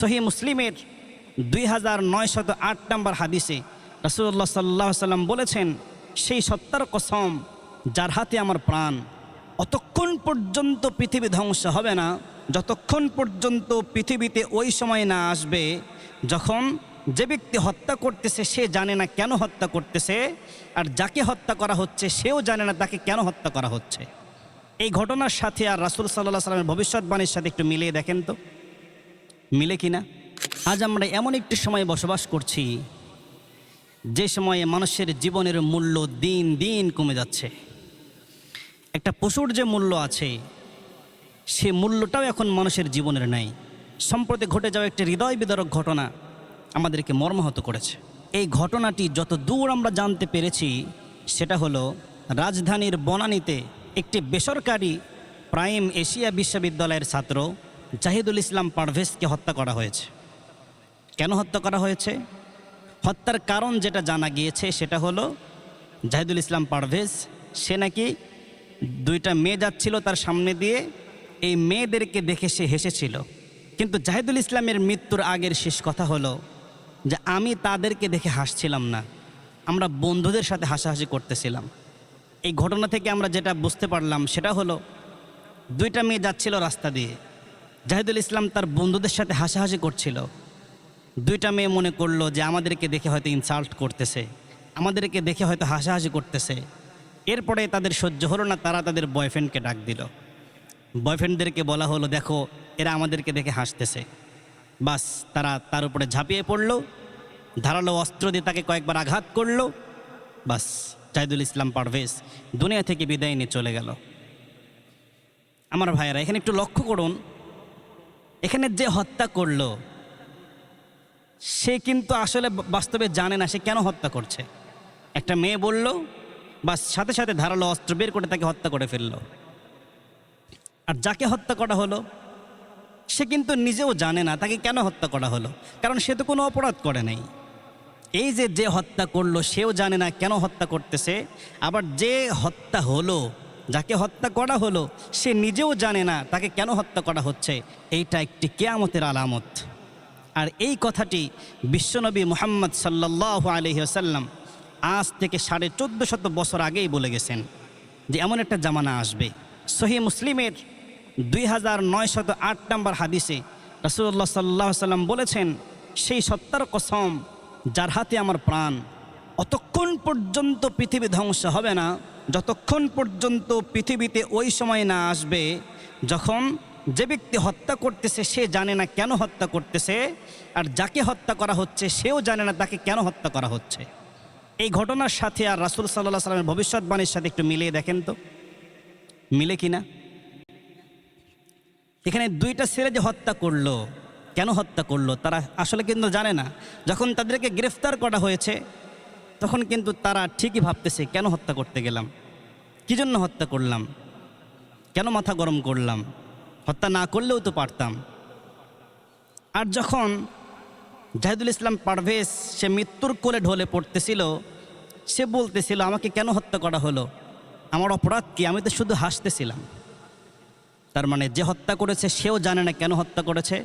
সহি মুসলিমের দুই হাজার নয়শত আট নম্বর হাদিসে রসুল্লাহ সাল্লাহ সাল্লাম বলেছেন, সেই সত্তার কসম যার হাতে আমার প্রাণ, অতক্ষণ পর্যন্ত পৃথিবী ধ্বংস হবে না। যতক্ষণ পর্যন্ত পৃথিবীতে ওই সময় না আসবে, যখন যে ব্যক্তি হত্যা করতেছে, সে জানে না কেন হত্যা করতেছে, আর যাকে হত্যা করা হচ্ছে, সেও জানে না তাকে কেন হত্যা করা হচ্ছে। এই ঘটনার সাথে আর রাসুল সাল্লাহ সাল্লামের ভবিষ্যৎবাণীর সাথে একটু মিলিয়ে দেখেন তো। মিলে কিনা? আজ আমরা এমন একটি সময়ে বসবাস করছি, যে সময়ে মানুষের জীবনের মূল্য দিন দিন কমে যাচ্ছে। একটা পশুর যে মূল্য আছে, সে মূল্যটাও এখন মানুষের জীবনের নাই। সম্প্রতি ঘটে যাওয়া একটি হৃদয় বিদারক ঘটনা আমাদেরকে মর্মাহত করেছে। এই ঘটনাটি যত দূর আমরা জানতে পেরেছি, সেটা হলো রাজধানীর বনানীতে একটি বেসরকারি প্রাইম এশিয়া বিশ্ববিদ্যালয়ের ছাত্র জাহিদুল ইসলাম পারভেজকে হত্যা করা হয়েছে। কেন হত্যা করা হয়েছে? হত্যার কারণ যেটা জানা গিয়েছে সেটা হলো, জাহিদুল ইসলাম পারভেজ, সে নাকি দুইটা মেয়ে যাচ্ছিল তার সামনে দিয়ে, এই মেয়েদেরকে দেখে সে হেসেছিল। কিন্তু জাহিদুল ইসলামের মৃত্যুর আগের শেষ কথা হলো যে, আমি তাদেরকে দেখে হাসছিলাম না। আমরা বন্ধুদের সাথে হাসাহাসি করতেছিলাম। এই ঘটনা থেকে আমরা যেটা বুঝতে পারলাম সেটা হলো, দুইটা মেয়ে যাচ্ছিল রাস্তা দিয়ে। জাহিদুল ইসলাম তার বন্ধুদের সাথে হাসাহাসি করছিল। দুইটা মেয়ে মনে করল যে আমাদেরকে দেখে হয়তো ইনসাল্ট করতেছে, আমাদেরকে দেখে হয়তো হাসাহাসি করতেছে। এরপরে তাদের সহ্য হলো না, তারা তাদের বয়ফ্রেন্ডকে ডাক দিল। বয়ফ্রেন্ডদেরকে বলা হলো, দেখো, এরা আমাদেরকে দেখে হাসতেছে। বাস, তারা তার উপরে ঝাঁপিয়ে পড়ল, ধারালো অস্ত্র দিয়ে তাকে কয়েকবার আঘাত করল। বাস, জাহিদুল ইসলাম পারভেজ দুনিয়া থেকে বিদায় নিয়ে চলে গেল। আমার ভাইয়েরা, এখানে একটু লক্ষ্য করুন এখানে যে হত্যা করল, সে কিন্তু আসলে বাস্তবে জানে না সে কেন হত্যা করছে। একটা মেয়ে বলল বা সাথে সাথে ধারালো অস্ত্র বের করে তাকে হত্যা করে ফেলল। আর যাকে হত্যা করা হলো, সে কিন্তু নিজেও জানে না তাকে কেন হত্যা করা হলো, কারণ সে তো কোনো অপরাধ করে নাই। এই যে যে হত্যা করল, সেও জানে না কেন হত্যা করতেছে। আবার যে হত্যা হলো যাকে হত্যা করা হলো, সে নিজেও জানে না তাকে কেন হত্যা করা হচ্ছে। এইটা একটি কেয়ামতের আলামত। আর এই কথাটি বিশ্বনবী মোহাম্মদ সাল্লাহ আলহিহাসাল্লাম আজ থেকে সাড়ে চোদ্দ শত বছর আগেই বলে গেছেন যে, এমন একটা জামানা আসবে। সহি মুসলিমের দুই হাজার নয়শত আট নম্বর হাদিসে রসুল্লাহ সাল্লাহ সাল্লাম বলেছেন, সেই সত্তার কসম যার হাতে আমার প্রাণ, অতক্ষণ পর্যন্ত পৃথিবী ধ্বংস হবে না যতক্ষণ পর্যন্ত পৃথিবীতে ওই সময় না আসবে, যখন যে ব্যক্তি হত্যা করতেছে, সে জানে না কেন হত্যা করতেছে, আর যাকে হত্যা করা হচ্ছে, সেও জানে না তাকে কেন হত্যা করা হচ্ছে। এই ঘটনার সাথে আর রাসুল সাল্লাহ সাল্লামের ভবিষ্যৎবাণীর সাথে একটু মিলিয়ে দেখেন তো। মিলে কি না? এখানে দুইটা ছেলে যে হত্যা করল, কেন হত্যা করল, তারা আসলে কিন্তু জানে না। যখন তাদেরকে গ্রেফতার করা হয়েছে, তখন কিন্তু তারা ঠিকই ভাবতেছে, কেন হত্যা করতে গেলাম? কী জন্য হত্যা করলাম? কেন মাথা গরম করলাম? হত্যা না করলেও তো পারতাম। আর যখন জাহিদুল ইসলাম পারভেজ, সে মৃত্যুর কোলে ঢলে পড়তেছিল, সে বলতেছিল, আমাকে কেন হত্যা করা হলো? আমার অপরাধ কি? আমি তো শুধু হাসতেছিলাম। তার মানে যে হত্যা করেছে, সেও জানে না কেন হত্যা করেছে।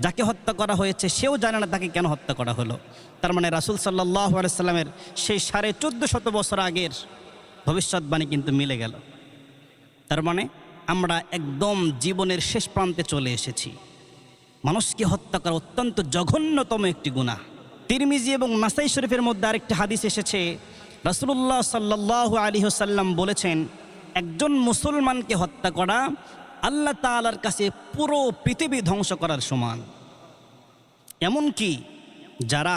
যাকে হত্যা করা হয়েছে, সেও জানে না তাকে কেন হত্যা করা হলো। তার মানে রাসুল সাল্লাহ আলাইসাল্লামের সেই সাড়ে চোদ্দ শত বছর আগের ভবিষ্যৎবাণী কিন্তু মিলে গেল। তার মানে আমরা একদম জীবনের শেষ প্রান্তে চলে এসেছি। মানুষকে হত্যা করা অত্যন্ত জঘন্যতম একটি গুণা তিরমিজি এবং নাসাই শরীফের মধ্যে আরেকটি হাদিস এসেছে রাসুল্লাহ সাল্লাহ আলী সাল্লাম বলেছেন, একজন মুসলমানকে হত্যা করা আল্লাহ তালার কাছে পুরো পৃথিবী ধ্বংস করার সমান। এমনকি যারা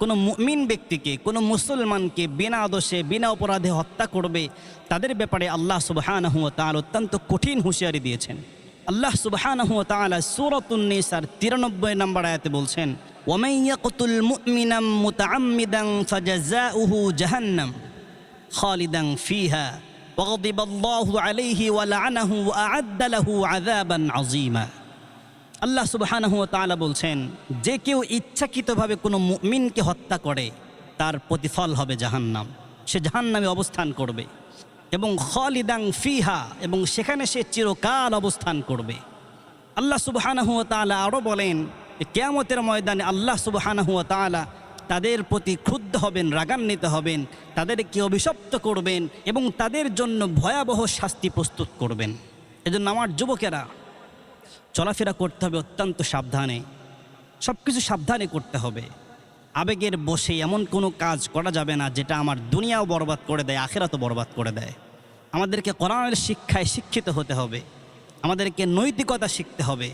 কোনো মুমিন ব্যক্তিকে কোনো মুসলমানকে বিনা দোষে বিনা অপরাধে হত্যা করবে তাদের ব্যাপারে আল্লাহ সুবাহানহ তাল অত্যন্ত কঠিন হুঁশিয়ারি দিয়েছেন আল্লাহ সুবাহানহ তালা সুরতুন্নিসার তিরানব্বই নম্বর আয়াতে বলছেন ওমাইয়াকুল মুমিনাম মুতাআম্মিদান ফাজাজাউহু জাহান্নাম খালিদান ফিহা وغضب الله عليه ولعنه وأعد له عذابا عظيما আল্লাহ সুবহানাহু তাআলা বলছেন, যে কেউ ইচ্ছাকৃতভাবে কোনো মিনকে হত্যা করে, তার প্রতিফল হবে জাহান্নাম। সে জাহান্নামে অবস্থান করবে এবং খালিদাং ফিহা এবং সেখানে সে চিরকাল অবস্থান করবে। আল্লাহ সুবহানাহু তাআলা আরও বলেন কেয়ামতের ময়দানে আল্লাহ সুবহানাহুয়া তাআলা তাদের প্রতি ক্ষুব্ধ হবেন, রাগান্বিত হবেন, তাদেরকে অভিশপ্ত করবেন এবং তাদের জন্য ভয়াবহ শাস্তি প্রস্তুত করবেন। এজন্য আমার যুবকেরা চলাফেরা করতে হবে অত্যন্ত সাবধানে। সব কিছু সাবধানে করতে হবে। আবেগের বসে এমন কোনো কাজ করা যাবে না যেটা আমার দুনিয়াও বরবাদ করে দেয়, আখেরাতও বরবাদ করে দেয়। আমাদেরকে কোরআনের শিক্ষায় শিক্ষিত হতে হবে। আমাদেরকে নৈতিকতা শিখতে হবে।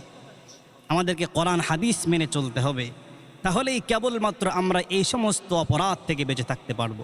আমাদেরকে কোরআন, হাদিস মেনে চলতে হবে। তাহলেই কেবলমাত্র আমরা এই সমস্ত অপরাধ থেকে বেঁচে থাকতে পারব।